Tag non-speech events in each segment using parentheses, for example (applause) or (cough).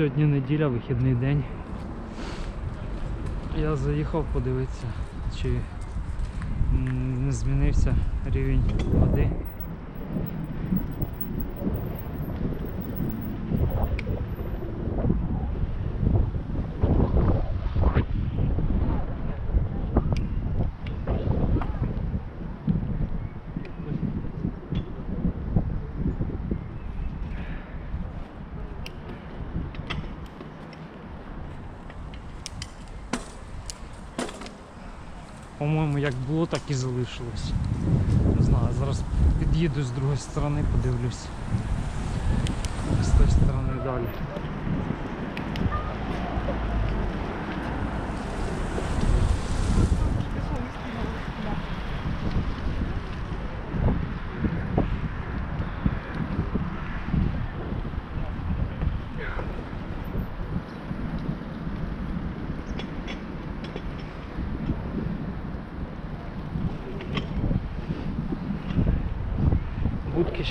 Сьогодні неділя, вихідний день. Я заїхав подивитися, чи не змінився рівень води. По-моєму, як було, так і залишилось. Не знаю, зараз під'їду з другої сторони, подивлюсь. З тої сторони далі.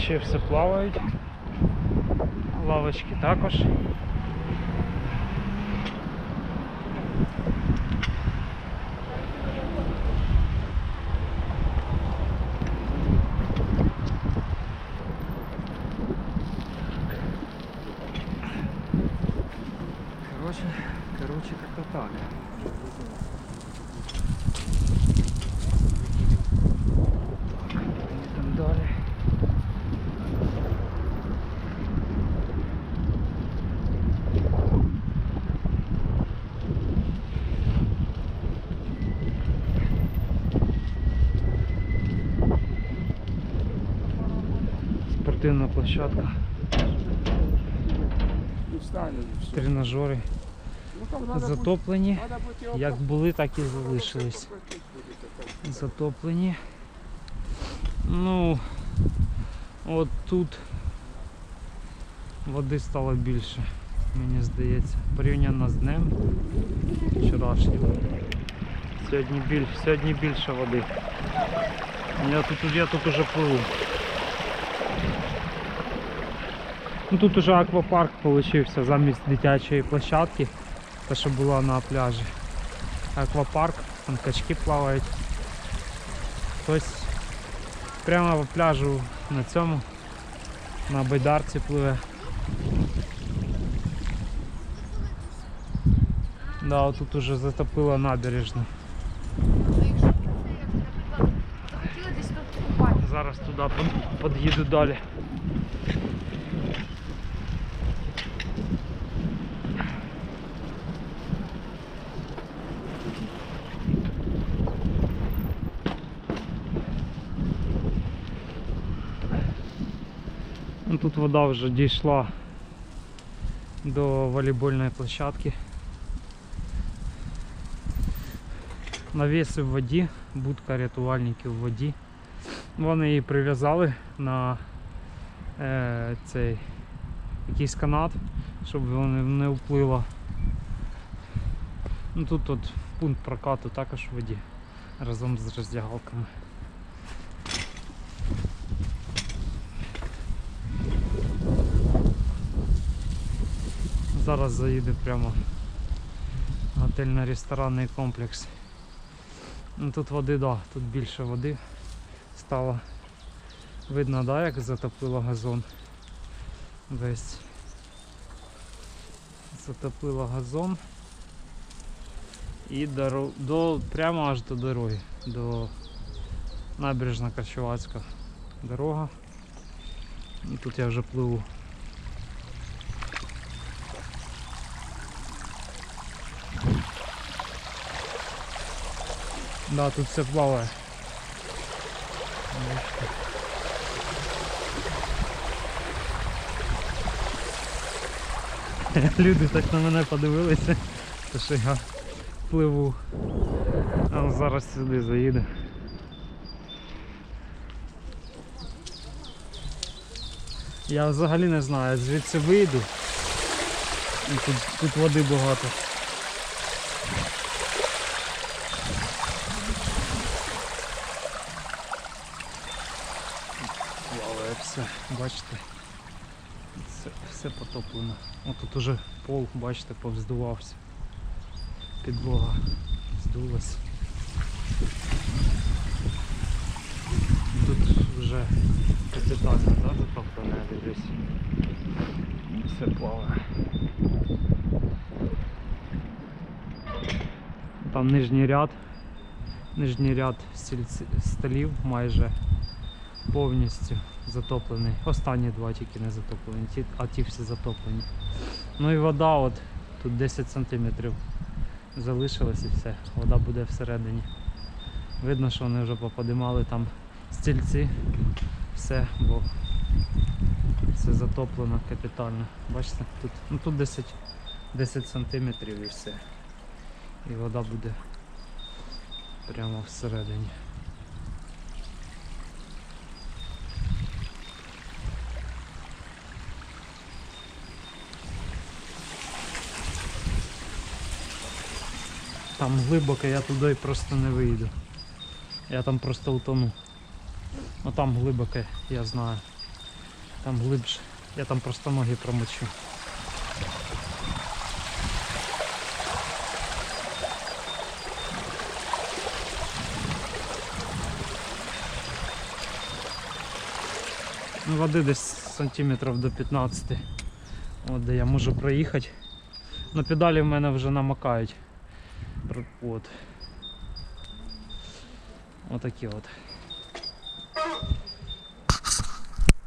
Ще все плавають. Лавочки також. Короче, короче, как-то так йдемо далі. Спортивна площадка, тренажери затоплені. Як були, так і залишились. Затоплені. Ну, от тут води стало більше, мені здається, порівняно з днем вчорашнім. Сьогодні, біль, сьогодні більше води. Я тут, я тут уже пливу. Ну, тут уже аквапарк получився замість дитячої площадки, та що була на пляжі. Аквапарк, там качки плавають. Хтось прямо по пляжу на цьому, на байдарці пливе. Да, отут уже затопило набережну. Купати. Зараз туди під'їду далі. Тут вода вже дійшла до волейбольної площадки. Навіси в воді, будка рятувальників в воді. Вони її прив'язали на е, цей якийсь канат, щоб воно не вплило. Ну, тут от пункт прокату також в воді разом з роздягалками. Зараз заїде прямо готельно-ресторанний комплекс. Ну, тут води, да, тут більше води стало. Видно, да, як затопило газон весь. Затопило газон. І доро... до, прямо аж до дороги, до набережна Карчувацька дорога. І тут я вже пливу. Да, тут все плаває. (laughs) Люди так на мене подивилися, то що я пливу. А зараз сюди заїду. Я взагалі не знаю, звідси вийду. І тут, тут води багато. Плаває все, бачите. Все, все потоплено. О, тут уже пол, бачите, повздувався. Підлога здулась. Тут вже капітально, да, затоплено, дивлюсь. Все плаває. Там нижній ряд. Нижній ряд столів майже повністю затоплений. Останні два тільки не затоплені, а ті всі затоплені. Ну і вода от тут 10 сантиметрів залишилось і все. Вода буде всередині. Видно, що вони вже поподимали там стільці, все, бо все затоплено капітально. Бачите, тут, ну, тут 10, 10 сантиметрів і все. І вода буде прямо всередині. Там глибоко, я туди просто не вийду. Я там просто утону. Ну там глибоке, я знаю. Там глибше. Я там просто ноги промочу. Ну, води десь сантиметрів до 15. От де я можу проїхати. Ну педалі в мене вже намокають. Про- От. Отакі от.